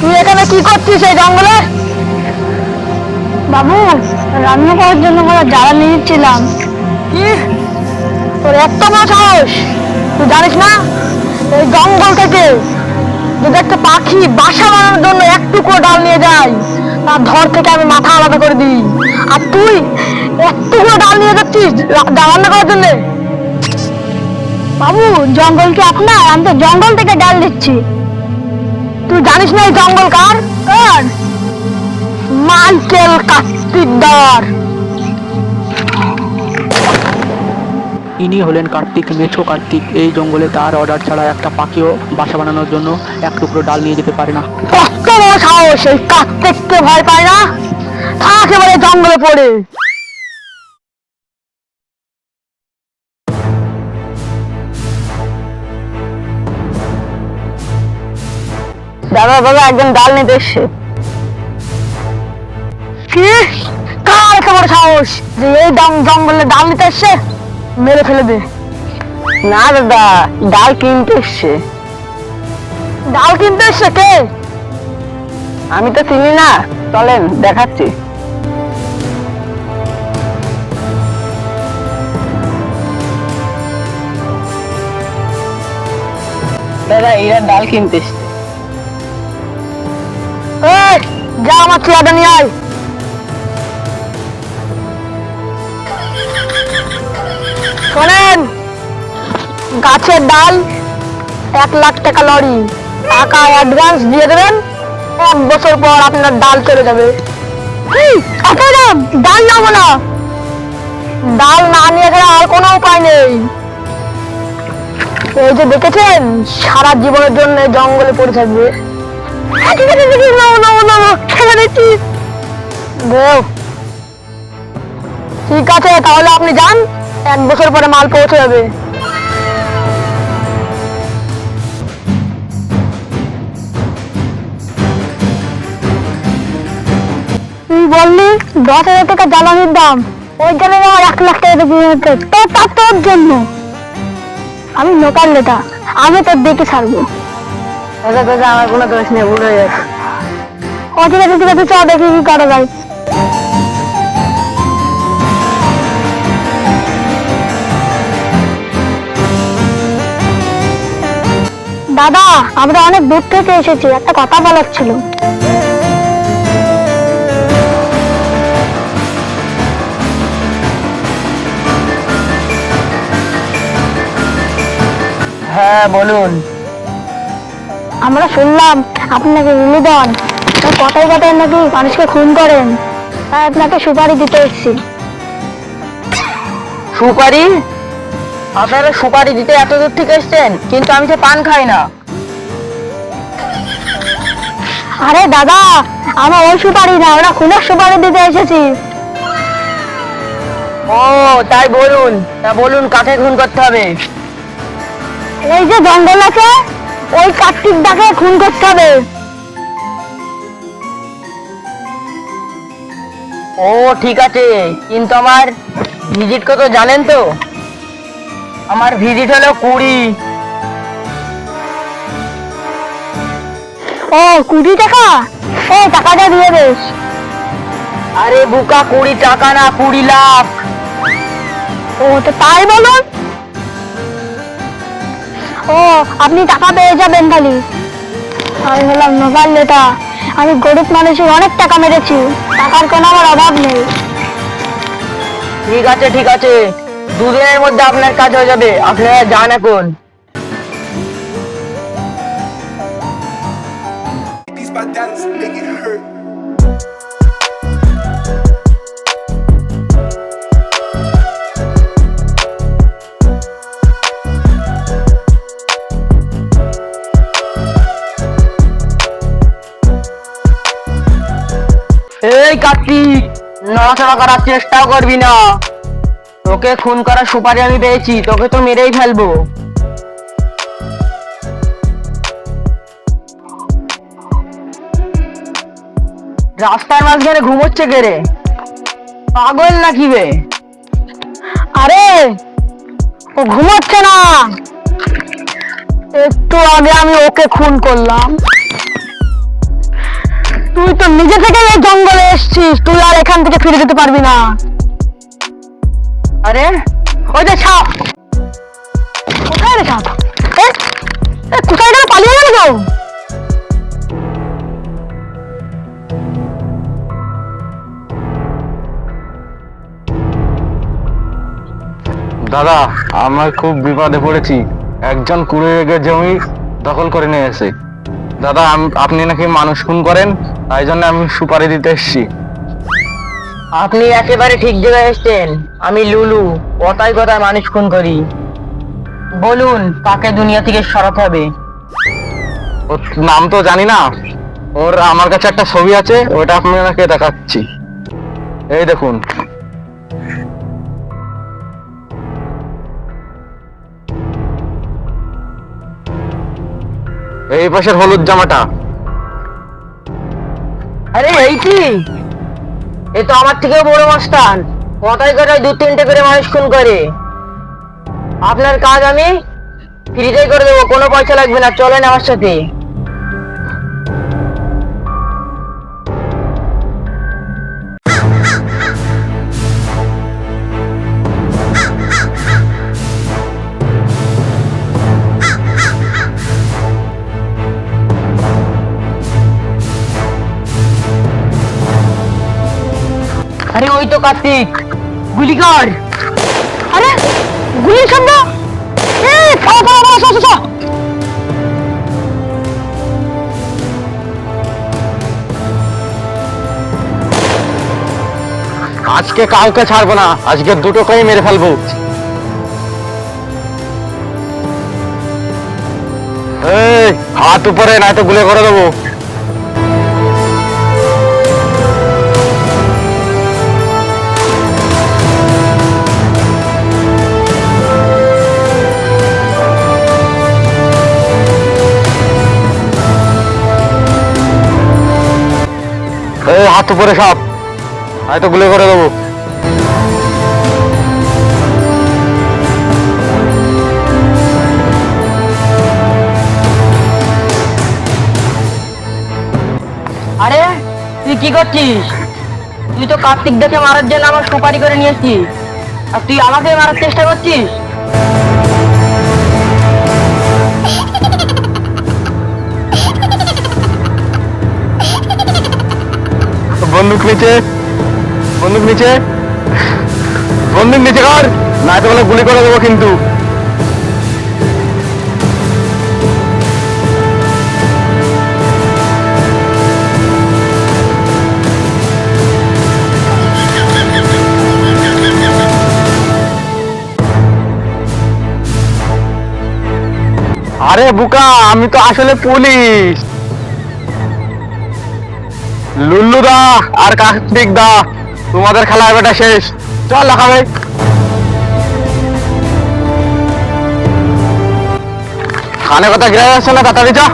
তুই এখানে কি করছিস এই জঙ্গলে? বাবু, রান্না করার জন্য আমরা জ্বালানি নিচ্ছিলাম কি? তোর এত বড় সাহস তুই জানিস না? এই জঙ্গল থেকে যদি একটা পাখি বাসা বানানোর জন্য একটুকু ডাল নিয়ে যায়, তার ধর থেকে আমি মাথা আলাদা করে দিই। আর তুই একটুকু ডাল নিয়ে যাচ্ছিস রা- রান্না করার জন্য? বাবু, জঙ্গল কি আপনার আমি তো জঙ্গল থেকে ডাল দিচ্ছি। তুই জানিস না এই জঙ্গল কার? কার? মাইকেল কাস্তিকদার ইনি হলেন কার্তিক, মেছো কার্তিক। এই জঙ্গলে তার অর্ডার ছাড়া একটা পাখিও বাসা বানানোর জন্য এক টুকরো ডাল নিয়ে যেতে পারে না। কত সাহস এই কার্তিককে ভয় পায় না? থাক এবারে জঙ্গলে পড়ে। দাদা দাদা, একজন ডাল নিতে এসছে। কি? কার এত বড় সাহস? যে এই জঙ্গলে ডাল নিতে এসছে? মেরে ফেলে দে। না দাদা, ডাল কিনতে এসছে। ডাল কিনতে এসছে কে? আমি তো চিনি না। চলেন, দেখাচ্ছি। দাদা, এরা ডাল কিনতে এসছে। যা আমার চেয়ারটা নিয়ে আয়। শোনেন, গাছের ডাল এক লাখ টাকা লরি, টাকা অ্যাডভান্স দিয়ে দেবেন, এক বছর পর আপনার ডাল চলে যাবে। ডাল নেব না। ডাল না নিয়ে গেলে আর কোনো উপায় নেই। এই যে দেখেছেন, সারা জীবনের জন্য জঙ্গলে পড়ে থাকবে। ঠিক আছে, তাহলে আপনি যান। এক বছর পরে মাল পৌঁছে যাবে। তুই বললি দশ হাজার টাকা জ্বালানির দাম। ওই জ্বালানি আমার এক লাখ টাকা দিয়ে দিতে তো তার তোর জন্য। আমি লোকাল নেতা আমি তোর দেখে ছাড়বো। আমার কোনো দোষ নেই ভুল হয়ে গেছে। ও ঠিক আছে ঠিক আছে চ দেখি কি করা যায়। দাদা আমরা অনেক দূর থেকে এসেছি একটা কথা বলার ছিল। হ্যাঁ বলুন। আমরা শুনলাম আপনি নাকি রিলি দেন কথায় কথায় নাকি মানুষকে খুন করেন। তাই আপনাকে সুপারি দিতে এসেছি। সুপারি? আপনারা সুপারি দিতে এত দূর থেকে এসছেন কিন্তু আমি তো পান খাই না। আরে দাদা আমরা ওই সুপারি না আমরা খুনের সুপারি দিতে এসেছি। ও তাই বলুন তা বলুন কাকে খুন করতে হবে। এই যে জঙ্গল আছে ওই কার্তিক ডাকে খুন করতে হবে। ও ঠিক আছে কিন্তু আমার ভিজিট কত জানেন তো? আমার ভিজিট হলো কুড়ি। ও কুড়ি টাকা? এই টাকাটা দিয়ে দিস আরে বুকা কুড়ি টাকা না কুড়ি লাখ। ও তো তাই বলুন? ও আপনি টাকা পেয়ে যাবেন খালি। আমি বললাম নোবাল নেতা আমি গরিব মানুষের অনেক টাকা মেরেছি। টাকার কোনো আমার অভাব নেই। ঠিক আছে ঠিক আছে। দুদিনের মধ্যে আপনার কাজ হয়ে যাবে। আপনারা যান এখন. এই কার্তিক নড়াচড়া করার চেষ্টাও করবি না। তোকে খুন করার সুপারি আমি পেয়েছি, তোকে তো মেরেই ফেলব। রাস্তার মাঝখানে ঘুমোচ্ছে কে রে? পাগল নাকি বে? আরে, ও ঘুমোচ্ছে না। একটু আগে আমি ওকে খুন করলাম। তুই তো নিজে থেকে এই জঙ্গলে এসছিস, তুই আর এখান থেকে ফিরে যেতে পারবি না। আরে ওই যে ছাপ কোথায় রে এ, কোথায় গেলে? পালিয়ে গেল দাদা আমরা খুব বিপদে পড়েছি। একজন কুড়ি রেগে জমি দখল করে নিয়েছে দাদা আপনি নাকি মানুষ খুন করেন? তাই জন্য আমি সুপারি দিতে এসেছি। আপনি একেবারে ঠিক জায়গায় এসছেন। আমি লুলু কথায় কথায় মানুষ খুন করি। বলুন কাকে দুনিয়া থেকে সরাতে হবে? ওর নাম তো জানি না। ওর আমার কাছে একটা ছবি আছে ওটা আপনাকে দেখাচ্ছি। এই দেখুন। এই পাশের হলুদ জামাটা। আরে এই কি? এ তো আমার থেকেও বড় মাস্তান কথায় কথায় দু তিনটে করে মানুষ খুন করে। আপনার কাজ আমি ফ্রিতেই করে দেবো, কোনো পয়সা লাগবে না, চলেন আমার সাথে। ওই তো কার্তিক গুলি কর আরে সো আজকে কাউকে ছাড়বো না, আজকে দুটো দুটোকেই মেরে ফেলব। হাত উপরে, নয়তো গুলে করে দেবো। হাত উপরে সব হয়তো গুলে করে দেবো। আরে, তুই কি করছিস? তুই তো কার্তিক দেখে মারার জন্য আমার সুপারি করে নিয়েছিস। আর তুই আমাকে মারার চেষ্টা করছিস? বন্দুক নিচে। বন্দুক নিচে। বন্দুক নিচে কর। না তো গুলি করে দেবো কিন্তু। আরে বুকা, আমি তো আসলে পুলিশ। লুল্লু দা আর কার্তিক দা, তোমাদের খেলা এবারটা শেষ। চল দেখাবে খানে কথা যাচ্ছে না, তাড়াতাড়ি যা।